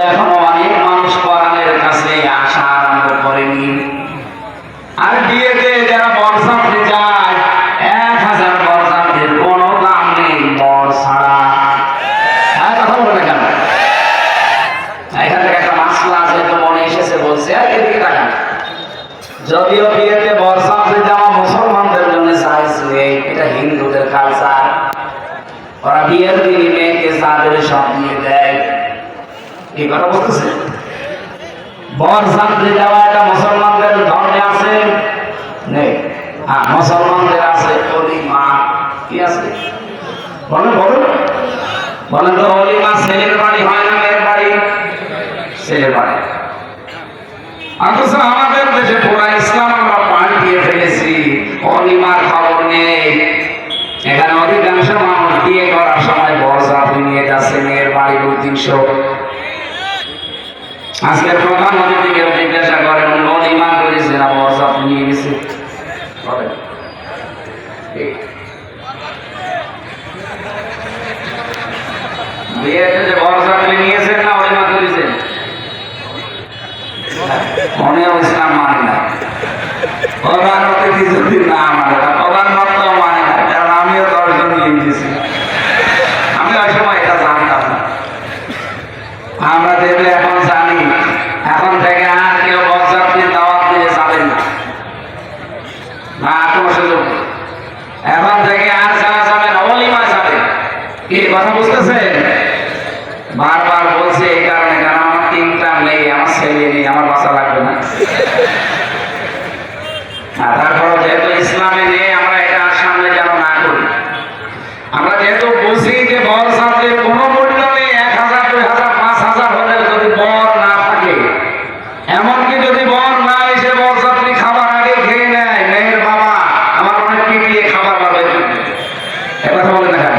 এখনও অনেক মানুষ কোরআনের কাছে আসা আরম্ভ করেনি। আর বিয়েতে যারা বরসাতে যায়, এক হাজার বরসাতের কোনো দাম নেই বর হ্যাঁ কথা বলবে কেন? এখান থেকে একটা মাসলা আছে তো মনে এসেছে, বলছে আর এদিকে টাকা যদিও বিয়েতে বরসাতে যাওয়া মুসলমানদের জন্য সাইজ নেই, এটা হিন্দুদের কালচার ওরা বিয়ের দিনই মেয়েকে চাঁদের সব দিয়ে দেয়। এই কথা বলতেছে? বর সাথে যাওয়া এটা মুসলমানদের ধর্মে আছে? নেই। হ্যাঁ মুসলমানদের আছে অলিমা কি আছে? বলেন, বলুন। বলেন তো অলিমা ছেলের বাড়ি হয় না মেয়ের বাড়ি? ছেলের বাড়ি। অথচ আমাদের দেশে পুরা ইসলাম আমরা পাল্টিয়ে ফেলেছি। অলিমার খবর নেই। এখানে অধিকাংশ মানুষ বিয়ে করার সময় বরযাত্রী নিয়ে যাচ্ছে, মেয়ের বাড়ি দুই তিনশো আজকের প্রধান অতিথিকে জিজ্ঞাসা করেন উনি অলিমা করেছে না। বরযাত্রী নিয়ে গেছে মানে মানে মানে আমিও দশজন আমরা দেখলে এখন জানি এখন থেকে আর কেউ বরযাত্রীর দাওয়াত দিয়ে যাবেন না না কোনো সুযোগ নেই। এখন থেকে আর যারা যাবেন অলিমা যাবে কি বলছে, এই কারণে আমার তিনটা নেই আমার ছেলে নেই, আমার লাগবে না? তারপর যেহেতু ইসলামে নেই আমরা এটা আর সামনে যেন না করি আমরা যেহেতু বুঝি যে বর সাথে কোনো মূল্য নেই এক হাজার দুই হাজার পাঁচ হাজার হলে যদি বর না থাকে এমনকি যদি বর না এসে বর যাত্রী খাবার আগে খেয়ে নেয় মেয়ের বাবা আমার অনেক পিটিয়ে খাবার পাবে এ কথা বলে না কেন?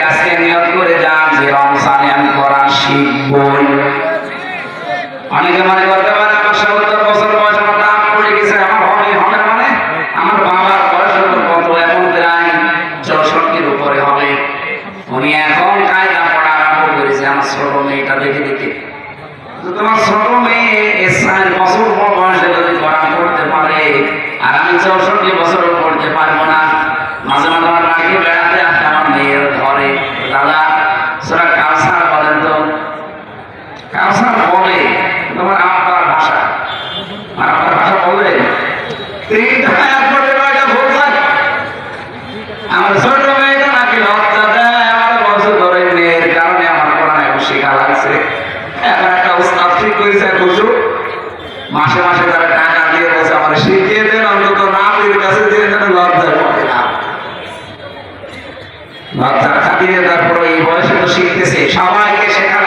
উনি এখন কায়দা পড়া আরম্ভ করেছে, আমার ছোট মেয়েটা দেখে দেখে। তোমার ছোট মেয়ে বছর বয়সে যদি পড়তে পারে, আর আমি চৌষট্টি বছরও পড়তে পারব না। মাঝে মাঝে আমার বেড়াতে আসলে আমার মেয়ের ঘরে। দাদা, সেটা কালসার বলেন তো? কালসার বলে, তোমার আপনার ভাষা। আর আপনার ভাষা বলবে? তিনটা পড়ে আমার ছোট মেয়েটা নাকি লজ্জা দেয় আমার বছর ধরে মেয়ের কারণে আমার কোরআন এখন শেখা লাগছে এখন একটা উস্তাদ ঠিক করেছে বুঝু মাসে মাসে তারা টাকা দিয়ে বলছে, আমার শিখিয়ে দেন, অন্তত নাতির কাছে দিয়ে যেন লজ্জা পড়ে না। লজ্জার খাতিরে তারপরে এই বয়সে তো শিখতেছে। সবাইকে শেখা